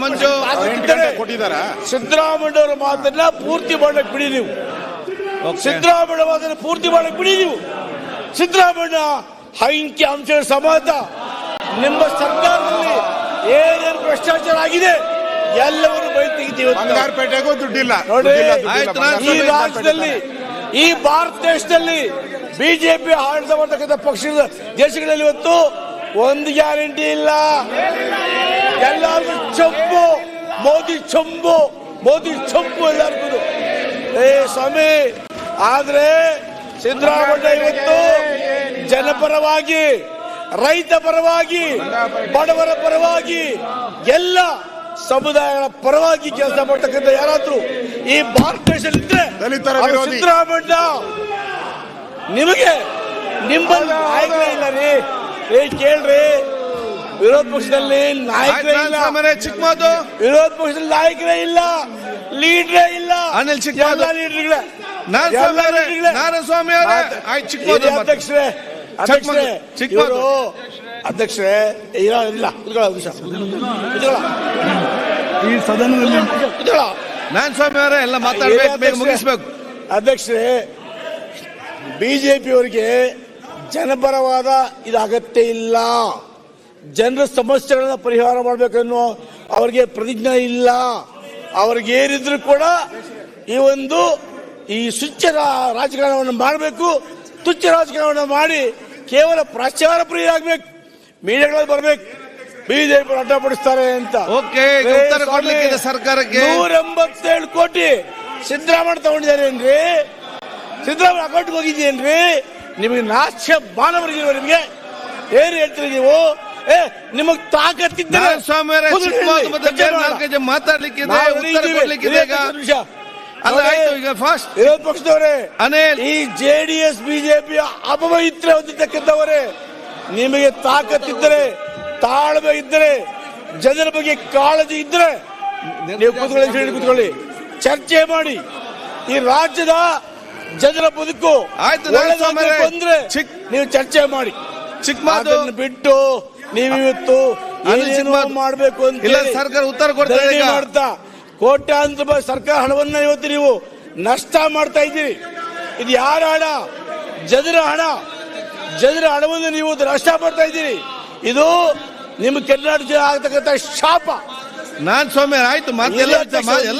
ಮಂಜು. ಕೊಟ್ಟಿದ್ದಾರೆ? ಸಿದ್ದರಾಮಯ್ಯ ಅವರ ಮಾತನ್ನ ಪೂರ್ತಿ ಮಾಡಕ್ ಬಿಡಿ ನೀವು. ಸಿದ್ದರಾಮಯ್ಯ ಮಾತನ್ನ ಪೂರ್ತಿ ಮಾಡಕ್ ಬಿಡಿ ನೀವು. ಸಿದ್ದರಾಮಯ್ಯ ಹೈಂಕಿ ಅಂಶಗಳ ಸಮಾಜ ನಿಮ್ಮ ಸರ್ಕಾರದಲ್ಲಿ ಏನೇನು ಭ್ರಷ್ಟಾಚಾರ ಆಗಿದೆ ಎಲ್ಲವನ್ನು ಬೈ ತೆಗಿತೀವಿ. ಬಂಗಾರಪೇಟೆಗೂ ದುಡ್ಡಿಲ್ಲ. ಈ ರಾಜ್ಯದಲ್ಲಿ ಈ ಭಾರತ ದೇಶದಲ್ಲಿ ಬಿಜೆಪಿ ಆಡಳಿತ ಮಾಡತಕ್ಕಂಥ ಪಕ್ಷದ ದೇಶಗಳಲ್ಲಿ ಇವತ್ತು ಒಂದು ಗ್ಯಾರಂಟಿ ಇಲ್ಲ. ಎಲ್ಲರಿಗೂ ಚೊಂಬು ಮೋದಿ ಚೊಂಬು ಮೋದಿ ಚೊಂಬು ಎಲ್ಲರಿಗೂ ಏ ಸ್ವಾಮಿ ಆದ್ರೆ ಸಿದ್ದರಾಮಯ್ಯ ಇವತ್ತು ಜನಪರವಾಗಿ ರೈತ ಪರವಾಗಿ ಬಡವರ ಪರವಾಗಿ ಎಲ್ಲ ಸಮುದಾಯಗಳ ಪರವಾಗಿ ಕೆಲಸ ಮಾಡ್ತಕ್ಕಂಥ ಯಾರಾದ್ರೂ ಈ ಭಾರತ ಇದ್ರೆ. ಸಿದ್ದರಾಮಯ್ಯ. ನಿಮಗೆ ನಿಮ್ಮಲ್ಲಿ ಆಯ್ಕೆ ಇಲ್ಲ ರೀ. ಏ ಕೇಳ್ರಿ. ವಿರೋಧ ಪಕ್ಷದಲ್ಲಿ ನಾಯಕರೇ ಇಲ್ಲ. ಚಿಕ್ಕಮದು ವಿರೋಧ ಪಕ್ಷದಲ್ಲಿ ನಾಯಕರೇ ಇಲ್ಲ. ಲೀಡ್ರೇ ಇಲ್ಲ. ಅನಿಲ್ ಚಿಕ್ಕಮಾದು. ಎಲ್ಲ ಲೀಡ್ರ್ಗಳೇ. ನಾರಾಯಣ ಎಲ್ಲ ಸ್ವಾಮಿ ಅವರೇ, ಲೀಡ್ರ್ಗಳೇ. ನಾರಾಯಣ ಸ್ವಾಮಿ ಅವರೇ, ಮಾತು- ಆಯ್ತು, ಚಿಕ್ಕಮದು ಹಿರಿಯ ಮಾತು. ಅಧ್ಯಕ್ಷರೇ ಅಧ್ಯಕ್ಷರೇ ಚಿಕ್ಕಮದು. ಅಧ್ಯಕ್ಷರೇ ಇಲ್ಲ. ಇಲ್ಲ. ಈ ಸದನದಲ್ಲಿ ನಾನ್ ಸ್ವಾಮಿ ಅವರೇ ಎಲ್ಲ ಮಾತಾಡಬೇಕು ಬೇಗ ಮುಗಿಸ್ಬೇಕು. ಅಧ್ಯಕ್ಷರೇ ಬಿಜೆಪಿಯವರಿಗೆ ಜನಪರವಾದ ಇದು ಅಗತ್ಯ ಇಲ್ಲ. ಜನರ ಸಮಸ್ಯೆಗಳನ್ನ ಪರಿಹಾರ ಮಾಡಬೇಕನ್ನೋ ಅವರಿಗೆ ಪ್ರತಿಜ್ಞೆ ಇಲ್ಲ. ಅವ್ರಿಗೆ ಏನಿದ್ರು ಕೂಡ ಈ ಒಂದು ಈ ಸುಚ್ಚ ರಾಜಕಾರಣವನ್ನು ಮಾಡಬೇಕು. ತುಚ್ಚ ರಾಜಕಾರಣವನ್ನು ಮಾಡಿ ಕೇವಲ ಪ್ರಚಾರ ಪ್ರಿಯರಾಗಬೇಕು ಮೀಡಿಯಾಗಳಲ್ಲಿ ಬರಬೇಕು. ಬಿಜೆಪಿ ಅಡ್ಡಪಡಿಸ್ತಾರೆ ಅಂತ. ಸರ್ಕಾರಕ್ಕೆ. ನೂರ ಎಂಬತ್ತೇಳು ಕೋಟಿ ಸಿದ್ದರಾಮಯ್ಯ ತಗೊಂಡಿದ್ದಾರೆ ಏನ್ರಿ? ಸಿದ್ದರಾಮಯ್ಯ ಅಕೌಂಟ್ಗೆ ಹೋಗಿದ್ದೇನ್ರಿ ನಿಮಗೆ ನಾಶ ಬಾಣ ಬರಗಿಲ್ವ ನಿಮಗೆ. ಏನು ಹೇಳ್ತೀರಿ ನೀವು? ನಿಮಗ್ ತಾಕತ್ತಿದ್ದರೆ ನಾರಾಯಣ ಸ್ವಾಮಿ ಮಾತಾಡ್ಲಿಕ್ಕೆ. ಅಲ್ಲ ಆಯ್ತು ಈಗ ಫಾಸ್ಟ್ ವಿರೋಧ ಪಕ್ಷದವರೇ ಅನಿಲ್. ಈ ಜೆಡಿಎಸ್ ಬಿಜೆಪಿ ಅಪವಿತ್ರ ಹೊಂದಿದ್ದಕ್ಕಿದ್ದವರೇ ನಿಮಗೆ ತಾಕತ್ತಿದ್ದರೆ ತಾಳ್ಮೆ ಇದ್ದರೆ ಜನರ ಬಗ್ಗೆ ಕಾಳಜಿ ಇದ್ದರೆ ನೀವು ಕೂತ್ಕೊಳ್ಳಿ ಹೇಳಿ ಕೂತ್ಕೊಳ್ಳಿ. ಚರ್ಚೆ ಮಾಡಿ. ಈ ರಾಜ್ಯದ ಜನರ ಬದುಕು ಆಯ್ತು, ಬಂದ್ರೆ ನೀವು ಚರ್ಚೆ ಮಾಡಿ. ಚಿಕ್ಕ ಬಿಟ್ಟು ನೀವಿವತ್ತು. ಮಾಡಬೇಕು ಅಂತ ಇಲ್ಲ, ಸರ್ಕಾರ ಉತ್ತರ ಕೊಡ್ತಾ ಕೋಟ್ಯಾಂತರ ರೂಪಾಯಿ ಸರ್ಕಾರ ಹಣವನ್ನ ಇವತ್ತು ನೀವು ನಷ್ಟ ಮಾಡ್ತಾ ಇದ್ದೀರಿ. ಇದು ಯಾರ ಹಣ? ಜನರ ಹಣ. ಜನರ ಹಣವನ್ನು ನೀವು ನಷ್ಟ ಮಾಡ್ತಾ ಇದ್ದೀರಿ. ಇದು ನಿಮ್ಮ ಕರ್ನಾಟಕ ಆಗ್ತಕ್ಕಂಥ ಶಾಪ. ನಾನ್ ಸ್ವಾಮಿ ಆಯ್ತು ಮಾತು ಎಲ್ಲ